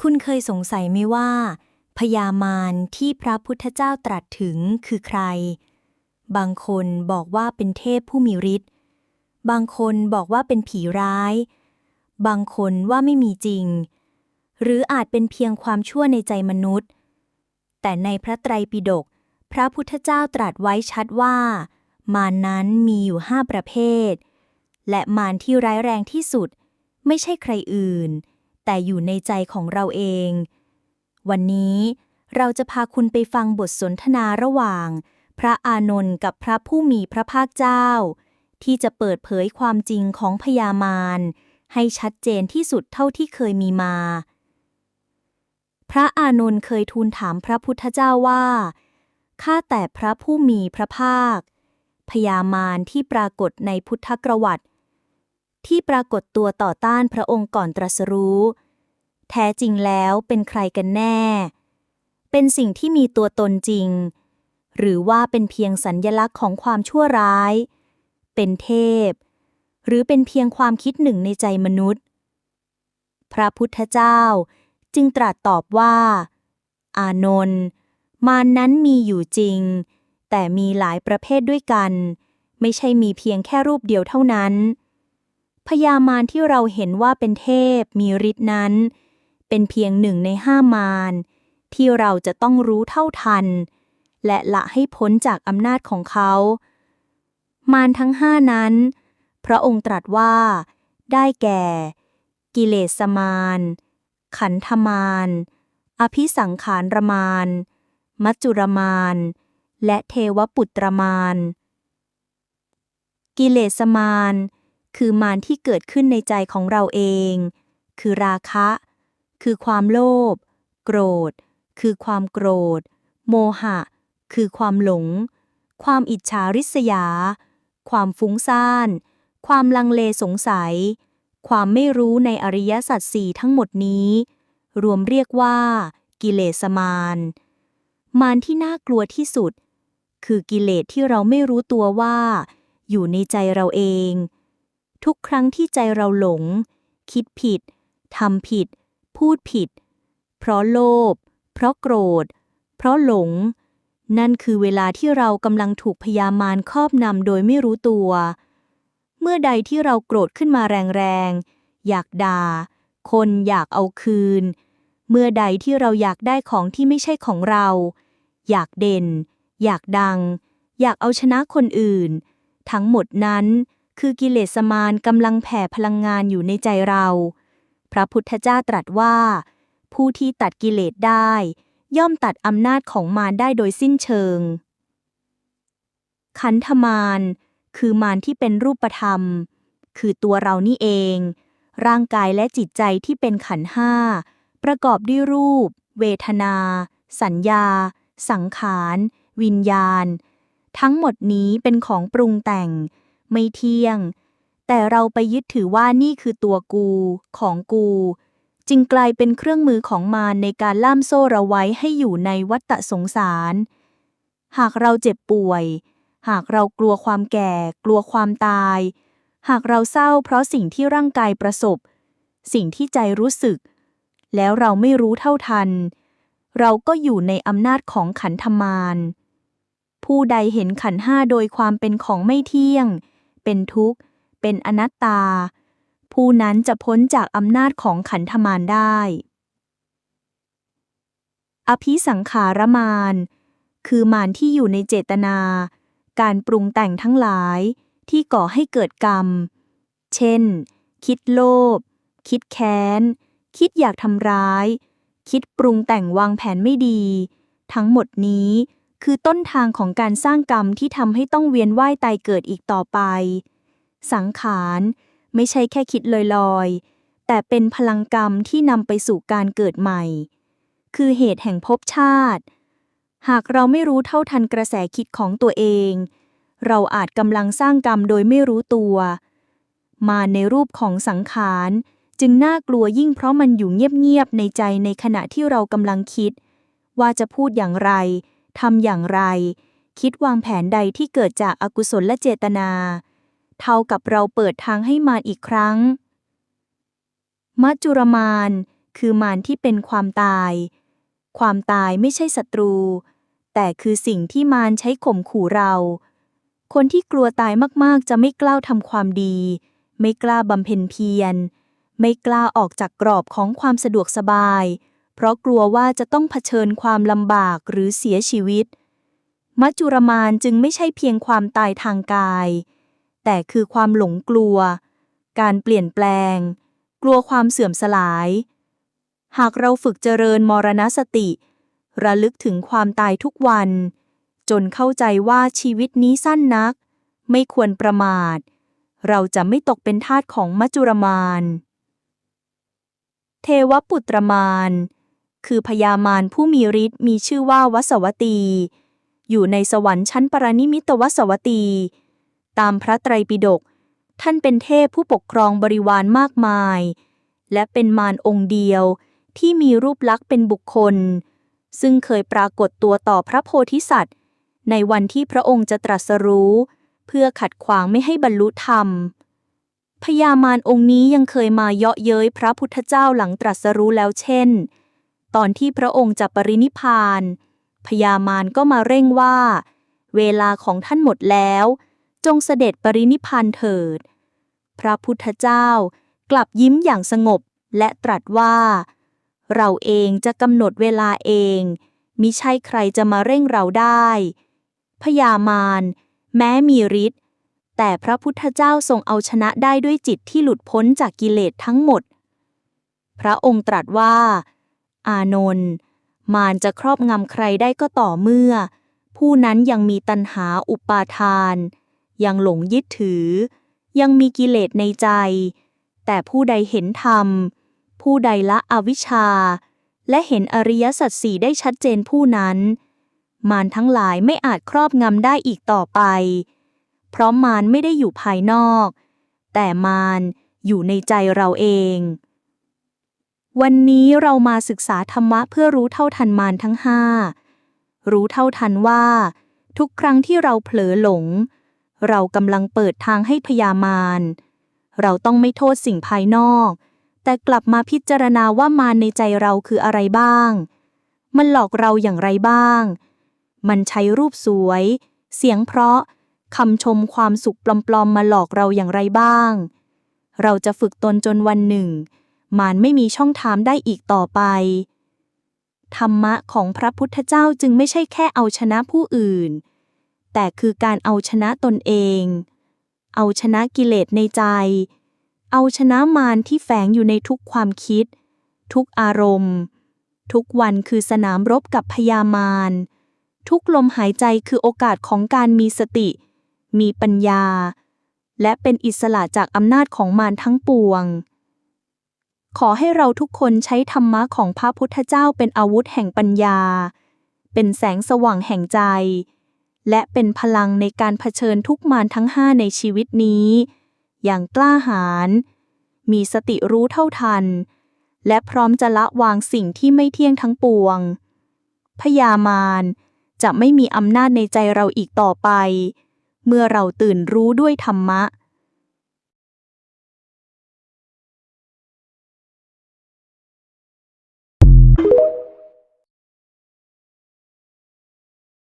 คุณเคยสงสัยไหมว่า พญามารที่พระพุทธเจ้าตรัสถึงคือใคร บางคนบอกว่าเป็นเทพผู้มีฤทธิ์ บางคนบอกว่าเป็นผีร้าย บางคนว่าไม่มีจริง หรืออาจเป็นเพียงความชั่วในใจมนุษย์ แต่ในพระไตรปิฎกพระพุทธเจ้าตรัสไว้ชัดว่า มารนั้นมีอยู่ห้าประเภท และมารที่ร้ายแรงที่สุด ไม่ใช่ใครอื่น แต่อยู่ในใจของเราเอง วันนี้เราจะพาคุณไปฟังบทสนทนาระหว่าง พระอานนท์กับพระผู้มีพระภาคเจ้า ที่จะเปิดเผยความจริงของพญามารให้ชัดเจนที่สุดเท่าที่เคยมีมา พระอานนท์เคยทูลถามพระพุทธเจ้าว่าข้าแต่พระผู้มีพระภาคพญามารที่ปรากฏในพุทธกรวัติ ที่ปรากฏตัวต่อต้านพระองค์ก่อนตรัสรู้ แท้จริงแล้วเป็นใครกันแน่ เป็นสิ่งที่มีตัวตนจริง หรือว่าเป็นเพียงสัญญลักษณ์ของความชั่วร้าย เป็นเทพ หรือเป็นเพียงความคิดหนึ่งในใจมนุษย์ พระพุทธเจ้าจึงตรัสตอบว่า อานนท์มานั้นมีอยู่จริง แต่มีหลายประเภทด้วยกัน ไม่ใช่มีเพียงแค่รูปเดียวเท่านั้น พญามารที่เราเห็นว่าเป็นเทพมีฤทธิ์นั้น เป็นเพียงหนึ่งในห้ามาร ที่เราจะต้องรู้เท่าทัน และละให้พ้นจากอำนาจของเขา มารทั้งห้านั้น พระองค์ตรัสว่า ได้แก่ กิเลสมาร ขันธมารอภิสังขารมารมัจจุรมารและเทวปุตรมารกิเลสมาร คือมารที่เกิดขึ้นในใจของเราเอง คือราคะ คือความโลภ โกรธ คือความโกรธ โมหะ คือความหลง ความอิจฉาริษยา ความฟุ้งซ่าน ความลังเลสงสัย ความไม่รู้ในอริยสัจสี่ทั้งหมดนี้ รวมเรียกว่า กิเลสมาร มารที่น่ากลัวที่สุด คือกิเลสที่เราไม่รู้ตัวว่า อยู่ในใจเราเอง ทุกครั้งที่ใจเราหลง คิดผิดทำผิด พูดผิด เพราะโลภเพราะโกรธ เพราะหลง นั่นคือเวลาที่เรากำลังถูกพยามารครอบนำโดยไม่รู้ตัว เมื่อใดที่เราโกรธขึ้นมาแรงๆ อยากด่า คนอยากเอาคืน เมื่อใดที่เราอยากได้ของที่ไม่ใช่ของเรา อยากเด่น อยากดัง อยากเอาชนะคนอื่น ทั้งหมดนั้น คือกิเลสมารกำลังแผ่พลังงานอยู่ในใจเรา พระพุทธเจ้าตรัสว่า ผู้ที่ตัดกิเลสได้ ย่อมตัดอำนาจของมารได้โดยสิ้นเชิง ขันธมารคือมารที่เป็นรูปธรรม คือตัวเรานี่เอง ร่างกายและจิตใจที่เป็นขันห้า ประกอบด้วยรูป เวทนา สัญญา สังขาร วิญญาณ ทั้งหมดนี้เป็นของปรุงแต่ง ไม่เที่ยง แต่เราไปยึดถือว่านี่คือตัวกู ของกู จึงกลายเป็นเครื่องมือของมารในการล่ามโซ่เราไว้ให้อยู่ในวัฏสงสาร หากเราเจ็บป่วย หากเรากลัวความแก่ กลัวความตาย หากเราเศร้าเพราะสิ่งที่ร่างกายประสบ สิ่งที่ใจรู้สึก แล้วเราไม่รู้เท่าทัน เราก็อยู่ในอำนาจของขันธมารผู้ใดเห็นขันห้าโดยความเป็นของไม่เที่ยง เป็นทุกข์ เป็นอนัตตา ผู้นั้นจะพ้นจากอำนาจของขันธมารได้ อภิสังขารมารคือมารที่อยู่ในเจตนา การปรุงแต่งทั้งหลายที่ก่อให้เกิดกรรม เช่น คิดโลภ คิดแค้น คิดอยากทำร้าย คิดปรุงแต่งวางแผนไม่ดี ทั้งหมดนี้ คือต้นทางของการสร้างกรรมที่ทำให้ต้องเวียนว่ายตายเกิดอีกต่อไป สังขารไม่ใช่แค่คิดลอยๆ แต่เป็นพลังกรรมที่นำไปสู่การเกิดใหม่ คือเหตุแห่งภพชาติ หากเราไม่รู้เท่าทันกระแสคิดของตัวเอง เราอาจกำลังสร้างกรรมโดยไม่รู้ตัว มาในรูปของสังขารจึงน่ากลัวยิ่งเพราะมันอยู่เงียบๆในใจในขณะที่เรากำลังคิด ว่าจะพูดอย่างไร ทำอย่างไร คิดวางแผนใดที่เกิดจากอากุศลและเจตนา เท่ากับเราเปิดทางให้มารอีกครั้ง มัจจุรมานคือมารที่เป็นความตาย ความตายไม่ใช่ศัตรู แต่คือสิ่งที่มารใช้ข่มขู่เรา คนที่กลัวตายมากๆ จะไม่กล้าทำความดี ไม่กล้าบำเพ็ญเพียร ไม่กล้าออกจากกรอบของความสะดวกสบาย เพราะกลัวว่าจะต้องเผชิญความลำบากหรือเสียชีวิต มัจจุรมานจึงไม่ใช่เพียงความตายทางกาย แต่คือความหลงกลัว การเปลี่ยนแปลง กลัวความเสื่อมสลาย หากเราฝึกเจริญมรณสติ ระลึกถึงความตายทุกวัน จนเข้าใจว่าชีวิตนี้สั้นนัก ไม่ควรประมาท เราจะไม่ตกเป็นทาสของมัจจุรมาน เทวปุตรมาน คือพญามารผู้มีฤทธิ์มีชื่อว่าวสวตี อยู่ในสวรรค์ชั้นปรนิมิตวสวตี ตามพระไตรปิฎกท่านเป็นเทพผู้ปกครองบริวารมากมาย และเป็นมารองค์เดียวที่มีรูปลักษณ์เป็นบุคคล ซึ่งเคยปรากฏตัวต่อพระโพธิสัตว์ ในวันที่พระองค์จะตรัสรู้ เพื่อขัดขวางไม่ให้บรรลุธรรมพญามารองค์นี้ยังเคยมาเยาะเย้ยพระพุทธเจ้าหลังตรัสรู้แล้วเช่น ตอนที่พระองค์จะปรินิพานพญามารก็มาเร่งว่า เวลาของท่านหมดแล้ว จงเสด็จปรินิพพานเถิด พระพุทธเจ้ากลับยิ้มอย่างสงบและตรัสว่า เราเองจะกำหนดเวลาเองมิใช่ใครจะมาเร่งเราได้พญามารแม้มีฤทธิ์แต่พระพุทธเจ้าทรงเอาชนะได้ด้วยจิตที่หลุดพ้นจากกิเลสทั้งหมด พระองค์ตรัสว่า อานนท์มารจะครอบงำใครได้ก็ต่อเมื่อ ผู้นั้นยังมีตัณหาอุปาทาน ยังหลงยึดถือ ยังมีกิเลสในใจ แต่ผู้ใดเห็นธรรม ผู้ใดละอวิชชา และเห็นอริยสัจสี่ได้ชัดเจนผู้นั้น มารทั้งหลายไม่อาจครอบงำได้อีกต่อไป เพราะมารไม่ได้อยู่ภายนอก แต่มารอยู่ในใจเราเอง วันนี้เรามาศึกษาธรรมะเพื่อรู้เท่าทันมารทั้งห้ารู้เท่าทันว่า ทุกครั้งที่เราเผลอหลง เรากำลังเปิดทางให้พยามาร เราต้องไม่โทษสิ่งภายนอก แต่กลับมาพิจารณาว่ามารในใจเราคืออะไรบ้าง มันหลอกเราอย่างไรบ้าง มันใช้รูปสวย เสียงเพราะคำชมความสุขปลอมๆมาหลอกเราอย่างไรบ้าง เราจะฝึกตนจนวันหนึ่ง มารไม่มีช่องทางได้อีกต่อไป ธรรมะของพระพุทธเจ้าจึงไม่ใช่แค่เอาชนะผู้อื่น แต่คือการเอาชนะตนเอง เอาชนะกิเลสในใจ เอาชนะมารที่แฝงอยู่ในทุกความคิด ทุกอารมณ์ ทุกวันคือสนามรบกับพยามารทุกลมหายใจคือโอกาสของการมีสติ มีปัญญา และเป็นอิสระจากอำนาจของมารทั้งปวง ขอให้เราทุกคนใช้ธรรมะของพระพุทธเจ้าเป็นอาวุธแห่งปัญญา เป็นแสงสว่างแห่งใจ และเป็นพลังในการเผชิญทุกมารทั้งห้าในชีวิตนี้ อย่างกล้าหาญ มีสติรู้เท่าทัน และพร้อมจะละวางสิ่งที่ไม่เที่ยงทั้งปวง พยามารจะไม่มีอำนาจในใจเราอีกต่อไป เมื่อเราตื่นรู้ด้วยธรรมะ